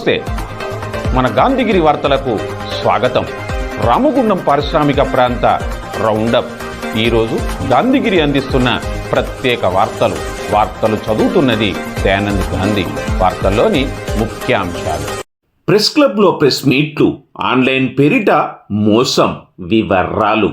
నమస్తే. మన గాంధీగిరి వార్తలకు స్వాగతం. రామగుండం పారిశ్రామిక ప్రాంత రౌండప్. ఈరోజు గాంధీగిరి అందిస్తున్న ప్రత్యేక వార్తలు. వార్తలు చదువుతున్నది దయానంద్ గాంధీ. వార్తల్లోని ముఖ్యాంశాలు. ప్రెస్ క్లబ్లో ప్రెస్ మీట్లు. ఆన్లైన్ పేరిట మోసం. వివరాలు.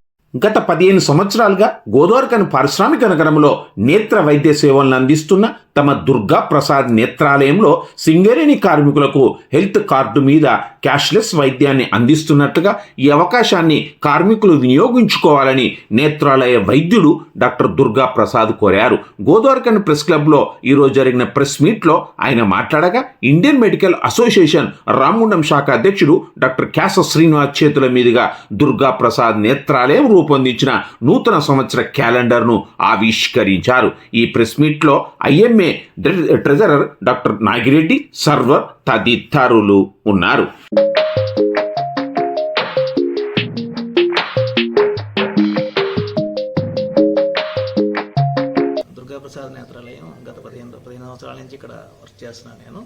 గత పదిహేను సంవత్సరాలుగా గోదావరికను పారిశ్రామిక నగరంలో నేత్ర వైద్య సేవలను అందిస్తున్న తమ దుర్గా ప్రసాద్ నేత్రాలయంలో సింగరేణి కార్మికులకు హెల్త్ కార్డు మీద క్యాష్లెస్ వైద్యాన్ని అందిస్తున్నట్లుగా ఈ అవకాశాన్ని కార్మికులు వినియోగించుకోవాలని నేత్రాలయ వైద్యుడు డాక్టర్ దుర్గా ప్రసాద్ కోరారు. గోదావరికన్ ప్రెస్ క్లబ్లో ఈరోజు జరిగిన ప్రెస్ మీట్లో ఆయన మాట్లాడగా ఇండియన్ మెడికల్ అసోసియేషన్ రామగుండం శాఖ అధ్యక్షుడు డాక్టర్ క్యాస శ్రీనివాస్ చేతుల మీదుగా దుర్గా ప్రసాద్ నేత్రాలయం రూపొందించిన నూతన సంవత్సర క్యాలెండర్ను ఆవిష్కరించారు. ఈ ప్రెస్ మీట్లో ఐఎంఏ ట్రెజరర్ డాక్టర్ నాగిరెడ్డి సర్వ తదితరులు ఉన్నారు. దుర్గాప్రసాద్ నేత్రాలయం గత పదిహేను పదిహేను సంవత్సరాల నుంచి ఇక్కడ వర్క్ చేస్తున్నాను నేను.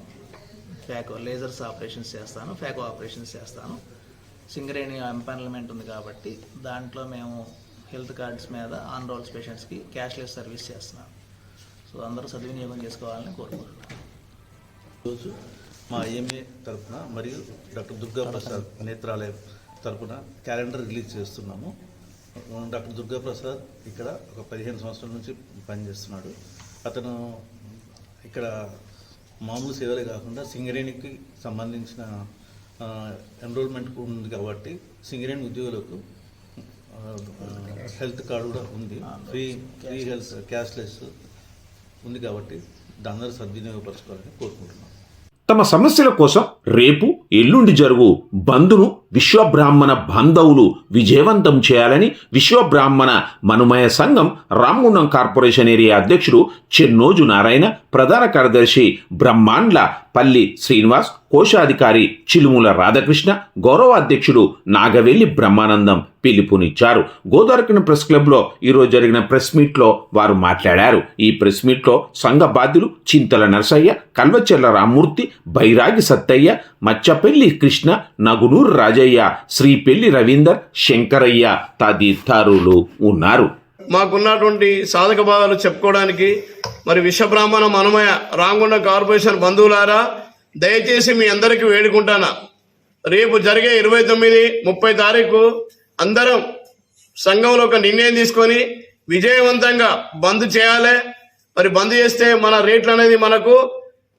ఫ్యాకో లేజర్స్ ఆపరేషన్స్ చేస్తాను ఫ్యాకో ఆపరేషన్స్ చేస్తాను. సింగరేణి ఎంపానల్మెంట్ ఉంది కాబట్టి దాంట్లో మేము హెల్త్ కార్డ్స్ మీద ఆన్ రోల్స్ పేషెంట్స్కి క్యాష్లెస్ సర్వీస్ చేస్తున్నాం సో అందరూ సద్వినియోగం చేసుకోవాలని కోరుకుంటున్నాను ఈరోజు మా ఐఎంఏ తరపున మరియు డాక్టర్ దుర్గా ప్రసాద్ నేత్రాలయం తరపున క్యాలెండర్ రిలీజ్ చేస్తున్నాము. డాక్టర్ దుర్గా ప్రసాద్ ఇక్కడ ఒక పదిహేను సంవత్సరాల నుంచి పనిచేస్తున్నాడు. అతను ఇక్కడ మామూలు సేవలే కాకుండా సింగరేణికి సంబంధించిన ఎన్రోల్మెంట్ ఉంది కాబట్టి సింగరేణి ఉద్యోగులకు హెల్త్ కార్డు కూడా ఉంది. ఫ్రీ ఫ్రీ హెల్త్ క్యాష్లెస్ ఉంది కాబట్టి దాని సద్వినియోగపరచుకోవాలని కోరుకుంటున్నాం. తమ సమస్యల కోసం రేపు ఎల్లుండి జరుగు బంధును విశ్వబ్రాహ్మణ బాంధవులు విజయవంతం చేయాలని విశ్వబ్రాహ్మణ మనుమయ సంఘం రామ్గుండం కార్పొరేషన్ ఏరియా అధ్యక్షుడు చెన్నోజు నారాయణ ప్రధాన కార్యదర్శి బ్రహ్మాండ్ల పల్లి శ్రీనివాస్ కోశాధికారి చిలుముల రాధాకృష్ణ గౌరవ అధ్యక్షుడు నాగవెల్లి బ్రహ్మానందం పిలుపునిచ్చారు. గోదావరికన ప్రెస్ క్లబ్లో ఈరోజు జరిగిన ప్రెస్ మీట్లో వారు మాట్లాడారు. ఈ ప్రెస్ మీట్లో సంఘ బాధ్యులు చింతల నరసయ్య కల్వచెర్ల రామ్మూర్తి బైరాగి సత్తయ్య మచ్చపెల్లి కృష్ణ నగునూరు రాజయ్య శ్రీపెల్లి రవీందర్ శంకరయ్య తదితరులు ఉన్నారు. మాకున్నటువంటి సాధక బాధలు చెప్పుకోవడానికి మరి విశ్వబ్రాహ్మణ మనమయ రాంగుండ కార్పొరేషన్ బంధువులారా దయచేసి మీ అందరికీ వేడుకుంటానా. రేపు జరిగే ఇరవై తొమ్మిది ముప్పై తారీఖు అందరం సంఘంలో ఒక నిర్ణయం తీసుకొని విజయవంతంగా బంద్ చేయాలి. మరి బంద్ చేస్తే మన రేట్లు అనేది మనకు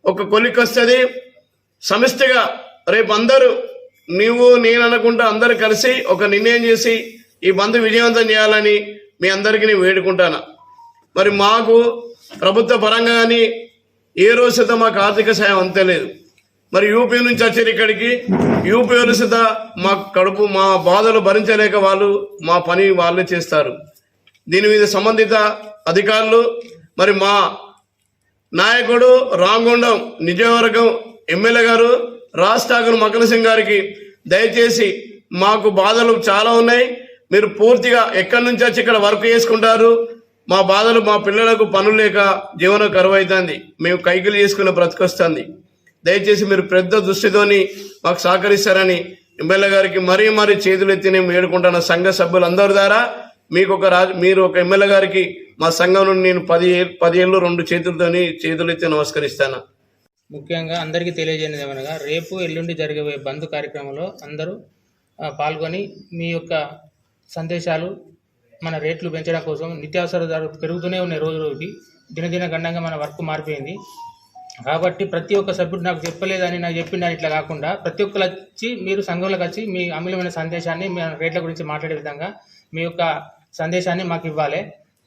ఒక కొలిక్ వస్తుంది. సమిష్టిగా రేపు అందరూ నీవు నేను అనుకుంటా అందరూ కలిసి ఒక నిర్ణయం చేసి ఈ బంద్ విజయవంతం చేయాలని మీ అందరికీ నేను వేడుకుంటాను. మరి మాకు ప్రభుత్వ పరంగా కానీ ఏ రోజుత మాకు ఆర్థిక సాయం అంతలేదు మరి యూపీ నుంచి వచ్చారు ఇక్కడికి. యూపీ సిద్ధ మా కడుపు మా బాధలు భరించలేక వాళ్ళు మా పని వాళ్ళే చేస్తారు. దీని మీద సంబంధిత అధికారులు మరి మా నాయకుడు రామగుండం నిజవర్గం ఎమ్మెల్యే గారు రాజ్ ఠాకూర్ మకల సింగ్ గారికి దయచేసి మాకు బాధలు చాలా ఉన్నాయి. మీరు పూర్తిగా ఎక్కడి నుంచి వచ్చి ఇక్కడ వర్క్ చేసుకుంటారు? మా బాధలు మా పిల్లలకు పనులు లేక జీవనం కరువు అవుతుంది మేము కైకిలు చేసుకునే బ్రతికొస్తుంది. దయచేసి మీరు పెద్ద దృష్టితోని మాకు సహకరిస్తారని ఎమ్మెల్యే గారికి మరీ మరీ చేతులు ఎత్తి నేను వేడుకుంటున్న సంఘ సభ్యులందరి ద్వారా మీకు ఒక రాజు మీరు ఒక ఎమ్మెల్యే గారికి మా సంఘం నుండి నేను పది పది ఏళ్ళు రెండు చేతులతోని చేతులు ఎత్తి నమస్కరిస్తాను. ముఖ్యంగా అందరికీ తెలియజేయనిది ఏమనగా రేపు ఎల్లుండి జరిగే బంద్ కార్యక్రమంలో అందరూ పాల్గొని మీ యొక్క సందేశాలు మన రేట్లు పెంచడం కోసం నిత్యావసర ధరలు పెరుగుతూనే ఉన్నాయి రోజు రోజుకి దినదిన గండంగా మన వర్క్ మారిపోయింది. కాబట్టి ప్రతి ఒక్క సభ్యుడు నాకు చెప్పలేదని నాకు చెప్పిండని ఇట్లా కాకుండా ప్రతి ఒక్కరు వచ్చి మీరు సంఘంలోకి వచ్చి మీ అమూల్యమైన సందేశాన్ని మీ రేట్ల గురించి మాట్లాడే విధంగా మీ యొక్క సందేశాన్ని మాకు ఇవ్వాలి.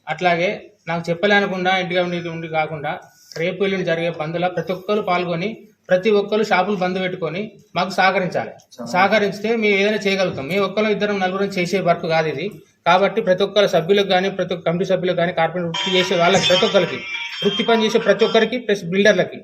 అట్లాగే నాకు చెప్పలేనకుండా ఇంటిగా ఉండి ఉండి కాకుండా రేపు ఎల్లుండి జరిగే బంద్లో ప్రతి ఒక్కరు పాల్గొని ప్రతి ఒక్కరు షాపులు బంద్ పెట్టుకొని మాకు సహకరించాలి. సహకరిస్తే మేము ఏదైనా చేయగలుగుతాం. మేము ఒక్కరు ఇద్దరం నలుగురం చేసే వర్క్ కాదు ఇది. కాబట్టి ప్రతి ఒక్కరు సభ్యులకు కానీ ప్రతి ఒక్క కమిటీ సభ్యులకు కానీ కార్పొరేట్ వృత్తి చేసే వాళ్ళకి ప్రతి ఒక్కరికి వృత్తి పని చేసే ప్రతి ఒక్కరికి ప్లస్ బిల్డర్లకి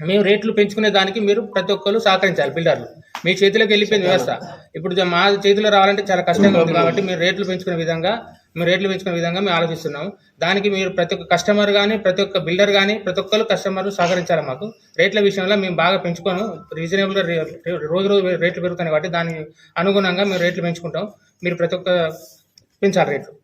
మేము రేట్లు పెంచుకునే దానికి మీరు ప్రతి ఒక్కరు సహకరించాలి బిల్డర్లు. మీ చేతిలోకి వెళ్ళిపోయిన వ్యవస్థ. ఇప్పుడు మా చేతిలో రావాలంటే చాలా కష్టంగా ఉంది కాబట్టి మీరు రేట్లు పెంచుకునే విధంగా మేము రేట్లు పెంచుకునే విధంగా మేము ఆలోచిస్తున్నాము. దానికి మీరు ప్రతి ఒక్క కస్టమర్ కానీ ప్రతి ఒక్క బిల్డర్ కానీ ప్రతి ఒక్కరు కస్టమర్లు సహకరించాలి మాకు. రేట్ల విషయంలో మేము బాగా పెంచుకోను. రీజనబుల్గా రోజు రోజు రేట్లు పెరుగుతున్నాయి కాబట్టి దాని అనుగుణంగా మేము రేట్లు పెంచుకుంటాం. మీరు ప్రతి ఒక్క పెంచాలి రేట్లు.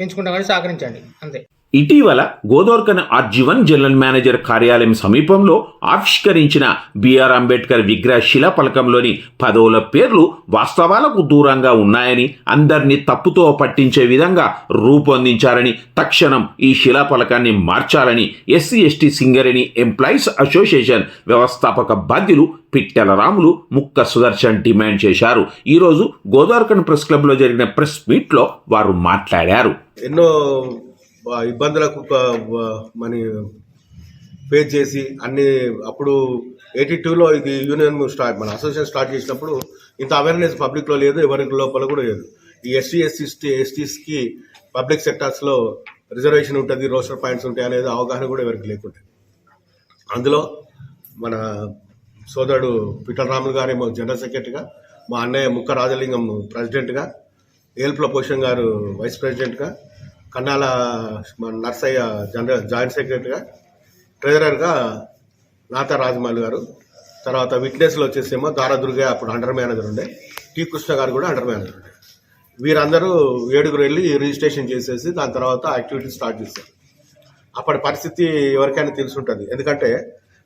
పెంచుకుంటాం కానీ సహకరించండి. అంతే. ఇటీవల గోదోర్కన్ ఆర్జీవన్ జనరల్ మేనేజర్ కార్యాలయం సమీపంలో ఆవిష్కరించిన బిఆర్ అంబేద్కర్ విగ్రహ శిలాఫలకంలోని పదవుల పేర్లు వాస్తవాలకు దూరంగా ఉన్నాయని అందరినీ తప్పుతో పట్టించే విధంగా రూపొందించారని తక్షణం ఈ శిలాఫలకాన్ని మార్చాలని SC ST Singareni employees association వ్యవస్థాపక బాధ్యులు పిట్టెల రాములు ముక్క సుదర్శన్ డిమాండ్ చేశారు. ఈరోజు గోదావరికన్ ప్రెస్ క్లబ్లో జరిగిన ప్రెస్ మీట్లో వారు మాట్లాడారు. ఎన్నో ఇబ్బందులకు ప- మని ఫేస్ చేసి అన్ని అప్పుడు ఎయిటీ టూలో ఇది యూనియన్ స్టార్ట్ మన అసోసియేషన్ స్టార్ట్ చేసినప్పుడు ఇంత అవేర్నెస్ పబ్లిక్లో లేదు ఎవరి లోపల కూడా లేదు. ఈ ఎస్సీ ఎస్సీ ఎస్టీస్కి పబ్లిక్ సెక్టార్స్లో రిజర్వేషన్ ఉంటుంది రోస్టర్ పాయింట్స్ ఉంటాయి అనేది అవగాహన కూడా ఎవరికి లేకుండే. అందులో మన సోదరుడు పిఠల రాములు గారేమో జనరల్ సెక్రటరీగా మా అన్నయ్య ముక్క రాజలింగం ప్రెసిడెంట్గా ఏల్పుల పోషన్ గారు వైస్ ప్రెసిడెంట్గా కన్నాల నర్సయ్య జనరల్ జాయింట్ సెక్రటరీగా ట్రెజరర్గా నాతా రాజమౌళి గారు. తర్వాత విట్నెస్లో వచ్చేసేమో దారాదుర్గా అప్పుడు అండర్ మేనేజర్ ఉండే. టి కృష్ణ గారు కూడా అండర్ మేనేజర్ ఉండే. వీరందరూ ఏడుగురు వెళ్ళి రిజిస్ట్రేషన్ చేసేసి దాని తర్వాత యాక్టివిటీ స్టార్ట్ చేశారు. అప్పటి పరిస్థితి ఎవరికైనా తెలిసి ఉంటుంది ఎందుకంటే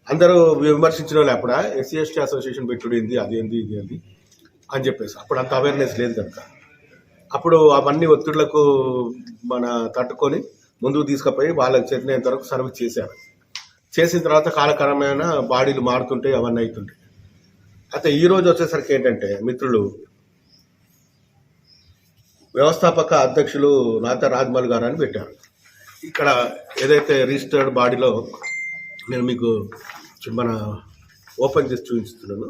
అందరూ విమర్శించిన వాళ్ళు అప్పుడు ఎస్సీ ఎస్టీ అసోసియేషన్ పెట్టుడు ఏంది అది ఏంది ఇది ఏంది అని చెప్పేసి. అప్పుడు అంత అవేర్నెస్ లేదు కనుక. అప్పుడు అవన్నీ ఒత్తిళ్ళకు మన తట్టుకొని ముందుకు తీసుకుపోయి వాళ్ళకి చేతినంత వరకు సర్వీస్ చేశారు. చేసిన తర్వాత కాలక్రమేణ బాడీలు మారుతుంటాయి అవన్నీ అవుతుంటాయి. అయితే ఈరోజు వచ్చేసరికి ఏంటంటే మిత్రులు వ్యవస్థాపక అధ్యక్షులు నాత రాజ్మల్ గారు అని పెట్టారు. ఇక్కడ ఏదైతే రిజిస్టర్డ్ బాడీలో నేను మీకు మన ఓపెన్ చేసి చూపిస్తున్నాను.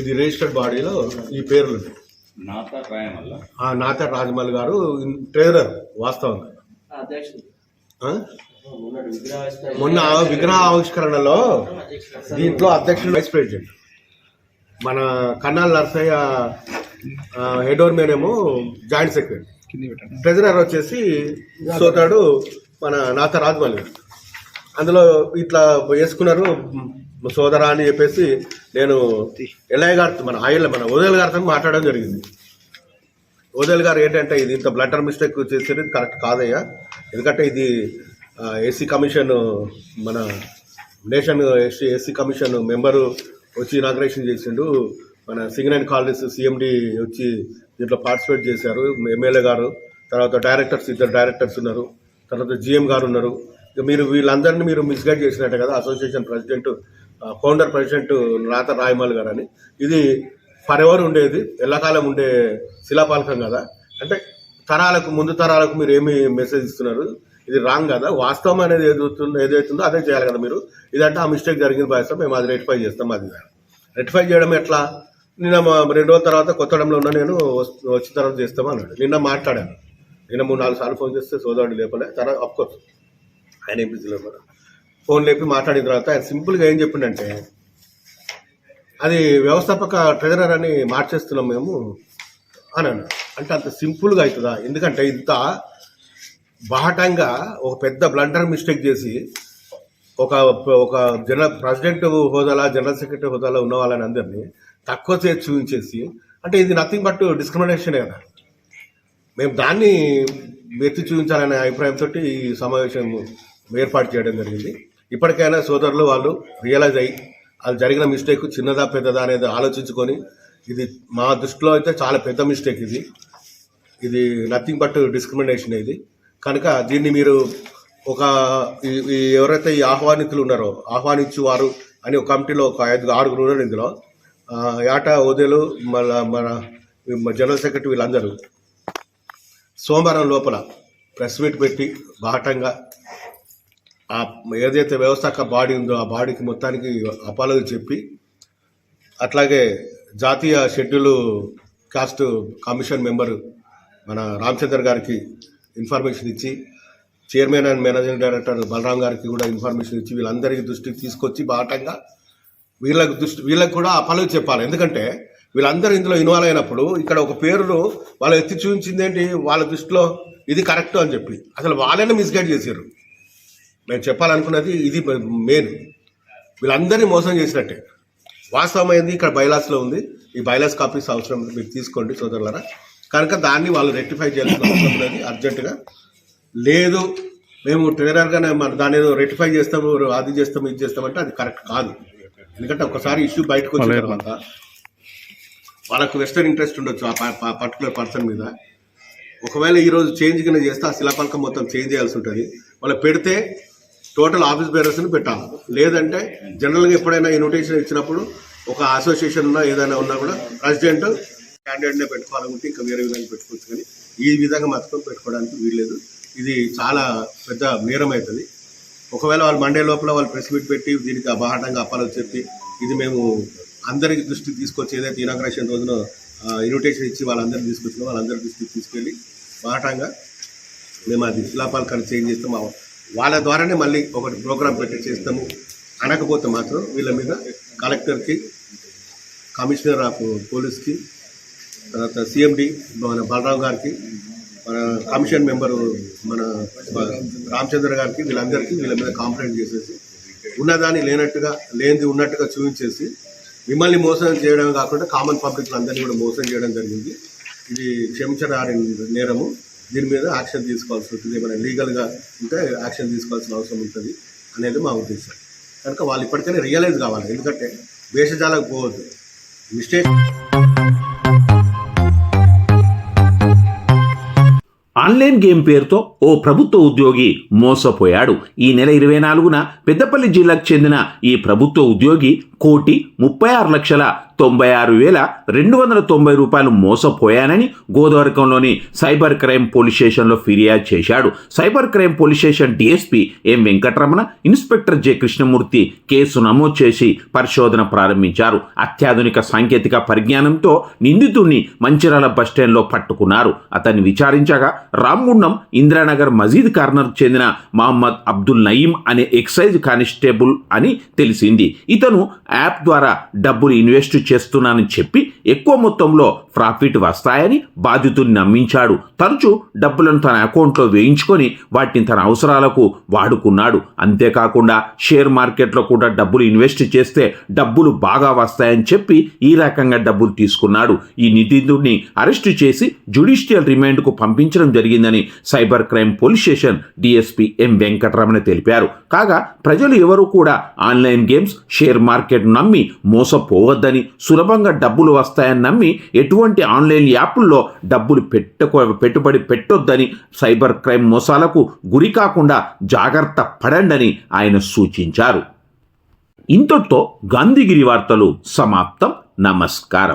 ఇది రిజిస్టర్డ్ బాడీలో ఈ పేర్లు ఉన్నాయి. నాత రాజమల్ గారు ట్రేడర్ వాస్తవంగా? మొన్న విగ్రహ ఆవిష్కరణలో దీంట్లో అధ్యక్షులు వైస్ ప్రెసిడెంట్. మన కన్నాల్ నర్సయ్య హెడ్ ఓర్మేన్ ఏమో జాయింట్ సెక్రటరీ. ట్రెజరర్ వచ్చేసి సోతాడు మన నాత రాజమల్ గారు. అందులో ఇట్లా వేసుకున్నారు సోదరా అని చెప్పేసి నేను ఎల్లయ్య గారితో మన ఆయన మన ఉదయల్ గారితో మాట్లాడడం జరిగింది. ఉదయల్ గారు ఏంటంటే ఇది ఇంత బ్లటర్ మిస్టేక్ చేసేది కరెక్ట్ కాదయ్యా. ఎందుకంటే ఇది ఏసీ కమిషన్ మన nation SC SC commission member వచ్చి ఇనాగ్రేషన్ చేసిండు. మన సింగరేణి కాలనీస్ సిఎండి వచ్చి దీంట్లో పార్టిసిపేట్ చేశారు. ఎమ్మెల్యే గారు తర్వాత డైరెక్టర్స్ ఇద్దరు డైరెక్టర్స్ ఉన్నారు. తర్వాత జిఎం గారు ఉన్నారు. ఇక మీరు వీళ్ళందరినీ మీరు మిస్గైడ్ చేసినట్టే కదా అసోసియేషన్ ప్రెసిడెంట్ ఫౌండర్ ప్రెసిడెంట్ రాత రాయమాల్ గారు అని ఇది ఫర్ ఎవర్ ఉండేది. ఎల్లకాలం ఉండే శిలాపాలకం కదా. అంటే తరాలకు ముందు తరాలకు మీరు ఏమి మెసేజ్ ఇస్తున్నారు? ఇది రాంగ్ కదా. వాస్తవం అనేది ఏదవుతుందో ఏదైతుందో అదే చేయాలి కదా మీరు. ఇదంటే ఆ మిస్టేక్ జరిగింది భావిస్తాం మేము అది రెటిఫై చేస్తాం అది రెటిఫై చేయడం ఎట్లా? నిన్న మా రెండు రోజుల తర్వాత కొత్తడంలో ఉన్న నేను వచ్చిన తర్వాత చేస్తాం అన్నాడు. నిన్న మాట్లాడాను. నిన్న మూడు నాలుగు సార్లు ఫోన్ చేస్తే సోదరుడు లేపలే. తర్వాత అఫ్కోర్స్ ఆయన ఏం బిజీలో ఉన్నాడు ఫోన్ లేపి మాట్లాడిన తర్వాత ఆయన సింపుల్గా ఏం చెప్పిండంటే అది వ్యవస్థాపక ట్రెజరర్ అని మార్చేస్తున్నాం మేము అని అన్నాడు. అంటే అంత సింపుల్గా అవుతుందా? ఎందుకంటే ఇంత బాహటంగా ఒక పెద్ద బ్లండర్ మిస్టేక్ చేసి ఒక ఒక జనరల్ ప్రెసిడెంట్ హోదాలా జనరల్ సెక్రటరీ హోదాలో ఉన్న వాళ్ళని అందరినీ తక్కువ చేసి చూపించేసి అంటే ఇది నథింగ్ బట్ డిస్క్రిమినేషనే కదా. మేము దాన్ని ఎత్తి చూపించాలనే అభిప్రాయంతో ఈ సమావేశం ఏర్పాటు చేయడం జరిగింది. ఇప్పటికైనా సోదరులు వాళ్ళు రియలైజ్ అయ్యి అది జరిగిన మిస్టేక్ చిన్నదా పెద్దదా అనేది ఆలోచించుకొని ఇది మా దృష్టిలో అయితే చాలా పెద్ద మిస్టేక్ ఇది. ఇది నథింగ్ బట్ డిస్క్రిమినేషన్ ఇది. కనుక దీన్ని మీరు ఒక ఎవరైతే ఈ ఆహ్వానితులు ఉన్నారో ఆహ్వానించు వారు అని ఒక కమిటీలో ఒక ఐదు ఆరుగురు ఉన్నారు ఇందులో. ఏటా ఓదేలు మన మన జనరల్ సెక్రటరీ వీళ్ళందరూ సోమవారం లోపల ప్రెస్ మీట్ పెట్టి బాహటంగా ఆ ఏదైతే వ్యవస్థక బాడీ ఉందో ఆ బాడీకి మొత్తానికి అపాలజీ చెప్పి అట్లాగే జాతీయ షెడ్యూల్ కాస్ట్ కమిషన్ మెంబర్ మన రామచంద్ర గారికి ఇన్ఫర్మేషన్ ఇచ్చి chairman and managing director Balaram గారికి కూడా ఇన్ఫర్మేషన్ ఇచ్చి వీళ్ళందరికీ దృష్టికి తీసుకొచ్చి బాటంగా వీళ్ళకి దృష్టి వీళ్ళకి కూడా అపాలజీ చెప్పాలి. ఎందుకంటే వీళ్ళందరూ ఇందులో ఇన్వాల్వ్ అయినప్పుడు ఇక్కడ ఒక పేరును వాళ్ళు ఎత్తి చూపించింది ఏంటి? వాళ్ళ దృష్టిలో ఇది కరెక్ట్ అని చెప్పి. అసలు వాళ్ళనే మిస్గైడ్ చేశారు. మేము చెప్పాలనుకున్నది ఇది మెయిన్. వీళ్ళందరినీ మోసం చేసినట్టే. వాస్తవం అయింది ఇక్కడ బైలాస్లో ఉంది. ఈ బైలాస్ కాపీస్ అవసరం మీరు తీసుకోండి సోదరులరా. కనుక దాన్ని వాళ్ళు రెక్టిఫై చేయాల్సిన అవసరం ఉన్నది అర్జెంటుగా. లేదు మేము ట్రేడర్గానే మన దాన్ని ఏదో రెక్టిఫై చేస్తాము అది చేస్తాము ఇది చేస్తామంటే అది కరెక్ట్ కాదు. ఎందుకంటే ఒకసారి ఇష్యూ బయటకు వచ్చిన తర్వాత వాళ్ళకు వెస్టర్న్ ఇంట్రెస్ట్ ఉండొచ్చు ఆ పర్టికులర్ పర్సన్ మీద. ఒకవేళ ఈ రోజు చేంజ్ కింద చేస్తే ఆ శిలాపలకం మొత్తం చేంజ్ చేయాల్సి ఉంటుంది. వాళ్ళు పెడితే టోటల్ ఆఫీస్ బేరర్స్ని పెట్టాలి. లేదంటే జనరల్గా ఎప్పుడైనా ఇన్విటేషన్ ఇచ్చినప్పుడు ఒక అసోసియేషన్ ఉన్నా ఏదైనా ఉన్నా కూడా ప్రెసిడెంట్ క్యాండిడేట్నే పెట్టుకోవాలనుకుంటే ఇంకా వేరే విధంగా పెట్టుకోవచ్చు కానీ ఈ విధంగా మాత్రం పెట్టుకోవడానికి వీల్లేదు. ఇది చాలా పెద్ద నేరం అవుతుంది ఒకవేళ వాళ్ళు మండే లోపల వాళ్ళు ప్రెస్ మీట్ పెట్టి దీనికి అబాహటంగా అప్పాలని చెప్పి ఇది మేము అందరికి దృష్టికి తీసుకొచ్చి ఏదైతే ఇనాగ్రేషన్ రోజున ఇన్విటేషన్ ఇచ్చి వాళ్ళందరికీ తీసుకొచ్చినా వాళ్ళందరి దృష్టికి తీసుకెళ్ళి బాహటంగా మేము అది శిలాపాలకాన్ని చేంజ్ చేస్తాము వాళ్ళ ద్వారానే మళ్ళీ ఒకటి ప్రోగ్రామ్ పెట్టి చేస్తాము. అనకపోతే మాత్రం వీళ్ళ మీద కలెక్టర్కి కమిషనర్ ఆఫ్ పోలీస్కి తర్వాత సిఎండి మన బలరావు గారికి మన కమిషన్ మెంబరు మన రామచంద్ర గారికి వీళ్ళందరికీ వీళ్ళ మీద కంప్లైంట్ చేసేసి ఉన్నదాన్ని లేనట్టుగా లేనిది ఉన్నట్టుగా చూపించేసి మిమ్మల్ని మోసం చేయడం కాకుండా కామన్ పబ్లిక్ అందరినీ కూడా మోసం చేయడం జరిగింది. ఇది క్షమించడానికి నేరము. దీని మీద యాక్షన్ తీసుకోవాల్సి ఉంటుంది. ఏమైనా లీగల్గా ఉంటే యాక్షన్ తీసుకోవాల్సిన అవసరం ఉంటుంది అనేది మా ఉద్దేశం. కనుక వాళ్ళు ఇప్పటికైనా రియలైజ్ కావాలి. ఎందుకంటే వేషజాలకు పోవద్దు. మిస్టేక్. ఆన్లైన్ గేమ్ పేరుతో ఓ ప్రభుత్వ ఉద్యోగి మోసపోయాడు. ఈ నెల ఇరవై నాలుగున పెద్దపల్లి జిల్లాకు చెందిన ఈ ప్రభుత్వ ఉద్యోగి కోటి ముప్పై ఆరు లక్షల తొంభై ఆరు వేల రెండు వందల తొంభై రూపాయలు మోసపోయానని గోదావరికంలోని సైబర్ క్రైమ్ పోలీస్ స్టేషన్లో ఫిర్యాదు చేశాడు. Cyber crime police station DSP M Venkataramana inspector J Krishnamurthy case నమోదు చేసి పరిశోధన ప్రారంభించారు. అత్యాధునిక సాంకేతిక పరిజ్ఞానంతో నిందితుడిని మంచిరాల బస్టాండ్లో పట్టుకున్నారు. అతన్ని విచారించగా రామ్గుండం ఇందిరానగర్ మజీద్ కార్నర్ చెందిన మహమ్మద్ అబ్దుల్ నయీం అనే ఎక్సైజ్ కానిస్టేబుల్ అని తెలిసింది. ఇతను యాప్ ద్వారా డబ్బులు ఇన్వెస్ట్ చేస్తున్నానని చెప్పి ఎక్కువ మొత్తంలో ప్రాఫిట్ వస్తాయని బాధితుడిని నమ్మించాడు. తరచూ డబ్బులను తన అకౌంట్లో వేయించుకొని వాటిని తన అవసరాలకు వాడుకున్నాడు. అంతేకాకుండా షేర్ మార్కెట్లో కూడా డబ్బులు ఇన్వెస్ట్ చేస్తే డబ్బులు బాగా వస్తాయని చెప్పి ఈ రకంగా డబ్బులు తీసుకున్నాడు. ఈ నిధిని అరెస్టు చేసి జ్యుడిషియల్ రిమాండ్కు పంపించడం జరిగిందని cyber crime police station DSP M Venkataramana తెలిపారు. కాగా ప్రజలు ఎవరూ కూడా ఆన్లైన్ గేమ్స్ షేర్ మార్కెట్ నమ్మి మోసపోవద్దని సులభంగా డబ్బులు వస్తాయని నమ్మి ఎటువంటి ఆన్లైన్ యాప్ల్లో డబ్బులు పెట్టుకో పెట్టుబడి పెట్టొద్దని సైబర్ క్రైమ్ మోసాలకు గురి కాకుండా జాగ్రత్త పడండని ఆయన సూచించారు. ఇంతటితో గాంధీగిరి వార్తలు సమాప్తం. నమస్కారం.